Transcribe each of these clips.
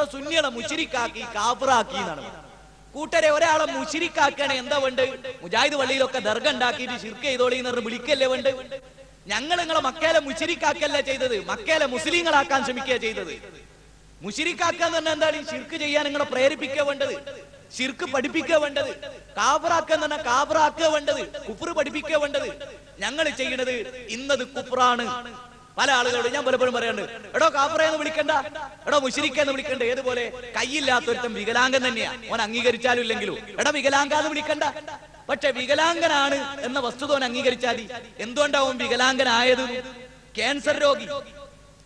ഇവിടെ സുന്നികളെ മുഷിരിക്കാക്കി കാഫറാക്കി എന്നാണ്. കൂട്ടരെ ഒരാളെ മുഷിരിക്കാക്കണേ എന്താ വേണ്ട മുജാഹിദ് പള്ളിയിലൊക്കെ ദർഗ ഉണ്ടാക്കിയിട്ട് ശിർക്ക് ചെയ്തോളി എന്ന് പറഞ്ഞ് വിളിക്കല്ലേ വേണ്ട ഞങ്ങൾ നിങ്ങളെ മക്കേലെ മുഷിരിക്കാക്കല്ല ചെയ്തത്? മക്കേലെ മുസ്ലിങ്ങളാക്കാൻ ശ്രമിക്കുക ചെയ്തത്. മുഷിരിക്കാക്കാന്ന് പറഞ്ഞാൽ എന്താണ്? ശിർക്ക് ചെയ്യാൻ നിങ്ങളെ പ്രേരിപ്പിക്കുക വേണ്ടത്. ശിർക്ക് പഠിപ്പിക്കുക വേണ്ടത്. കാബറാക്കുക എന്ന് പറഞ്ഞാൽ കാബറാക്കുക വേണ്ടത്. കുഫർ പഠിപ്പിക്കുക വേണ്ടത്. ഞങ്ങൾ ചെയ്യണത് ഇന്നത് കുഫറാണ്. പല ആളുകളോട് ഞാൻ പലപ്പോഴും പറയാറുണ്ട് എടോ കാപ്പറയെന്ന് വിളിക്കണ്ട എടോ മുഷിരിക്ക എന്ന് വിളിക്കണ്ട ഏതുപോലെ കൈയില്ലാത്തൊരുത്തം വികലാംഗൻ തന്നെയാ. ഓൻ അംഗീകരിച്ചാലും ഇല്ലെങ്കിലും എടാ വികലാംഗ എന്ന് വിളിക്കണ്ട. പക്ഷെ വികലാംഗനാണ് എന്ന വസ്തുത ഓൻ അംഗീകരിച്ചാൽ എന്തുകൊണ്ടാവും വികലാംഗനായത്? ക്യാൻസർ രോഗി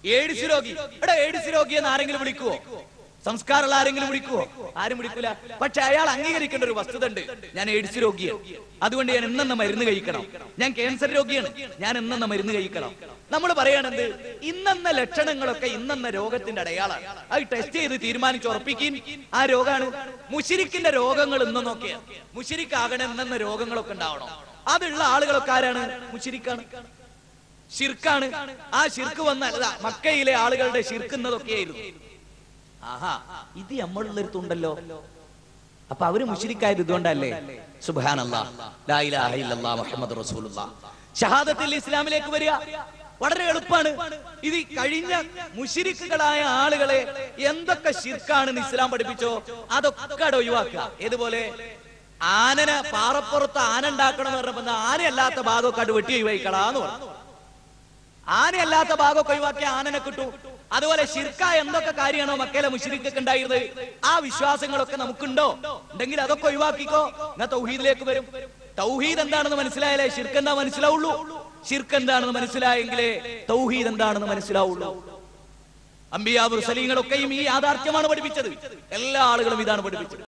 എയ്ഡ്സ് രോഗി. എടാ എയ്ഡ്സ് രോഗി എന്ന് ആരെങ്കിലും വിളിക്കുവോ? സംസ്കാരമുള്ള ആരെങ്കിലും വിളിക്കുവോ? ആരും വിളിക്കൂല. പക്ഷെ അയാൾ അംഗീകരിക്കേണ്ട ഒരു വസ്തുത ഉണ്ട്. ഞാൻ എയ്ഡ്സ് രോഗിയാണ്. അതുകൊണ്ട് ഞാൻ എന്നെന്ന മരുന്ന് കഴിക്കണം. ഞാൻ ക്യാൻസർ രോഗിയാണ്. ഞാൻ എന്നെന്ന മരുന്ന് കഴിക്കണം. നമ്മൾ പറയണത് ഇന്നെന്ന ലക്ഷണങ്ങളൊക്കെ ഇന്നെന്ന രോഗത്തിന്റെ അടയാളാണ്. അത് ടെസ്റ്റ് ചെയ്ത് തീരുമാനിച്ച് ഉറപ്പിക്കും ആ രോഗമാണ് മുഷിരിക്കിന്റെ രോഗങ്ങൾ ഇന്ന് നോക്കിയാൽ മുഷിരിക്കാകണം ഇന്നെന്ന രോഗങ്ങളൊക്കെ ഉണ്ടാവണം. അതുള്ള ആളുകളൊക്കെ ആരാണ്? മുഷിരിക്കാണ്. ഷിർക്കാണ് ആ ഷിർക്ക് വന്നല്ല മക്കയിലെ ആളുകളുടെ ഷിർക്കുന്നതൊക്കെയായിരുന്നു ആഹാ ഇത് നമ്മളുള്ളൊരുത്തുണ്ടല്ലോ അപ്പൊ അവർ മുഷിരിക്കായത് ഇതുകൊണ്ടല്ലേ? സുബാനല്ലാ മുഹമ്മദ് റസൂലുള്ള ഷഹാദത്തിൽ ഇസ്ലാമിലേക്ക് വരിക. വളരെ എളുപ്പമാണ് ഇത് കഴിഞ്ഞ മുഷിരിക്കുകളായ ആളുകളെ എന്തൊക്കെ ശിർക്കാണ് ഇസ്ലാം പഠിപ്പിച്ചോ? അതൊക്കെ ഒഴിവാക്കുക. ഏതുപോലെ? ആനനെ പാറപ്പുറത്ത് ആന ഉണ്ടാക്കണം എന്ന് പറഞ്ഞപ്പോ ആനയല്ലാത്ത ഭാഗമൊക്കെ അത് വെട്ടി ഒഴിവായിക്കളാന്ന് പറഞ്ഞു. ആനയല്ലാത്ത ഭാഗമൊക്കെ ഒഴിവാക്കിയ ആനനെ കിട്ടു. അതുപോലെ ശിർക്ക എന്തൊക്കെ കാര്യമാണോ മക്കയിലെ മുഷിരിക്കൊക്കെ ഉണ്ടായിരുന്നത്? ആ വിശ്വാസങ്ങളൊക്കെ നമുക്കുണ്ടോ? ഉണ്ടെങ്കിൽ അതൊക്കെ ഒഴിവാക്കിക്കോ. എന്നാ തൗഹീദിലേക്ക് വരും. തൗഹീദ് എന്താണെന്ന് മനസ്സിലായാലേ ശിർക്ക് എന്താ മനസ്സിലാവുള്ളൂ. ഷിർക്ക് എന്താണെന്ന് മനസ്സിലായെങ്കിലേ തൗഹീദ് എന്താണെന്ന് മനസ്സിലാവുള്ളൂ. അമ്പിയാ സലീങ്ങളൊക്കെയും ഈ യാഥാർത്ഥ്യമാണ് പഠിപ്പിച്ചത്. എല്ലാ ആളുകളും ഇതാണ് പഠിപ്പിച്ചത്.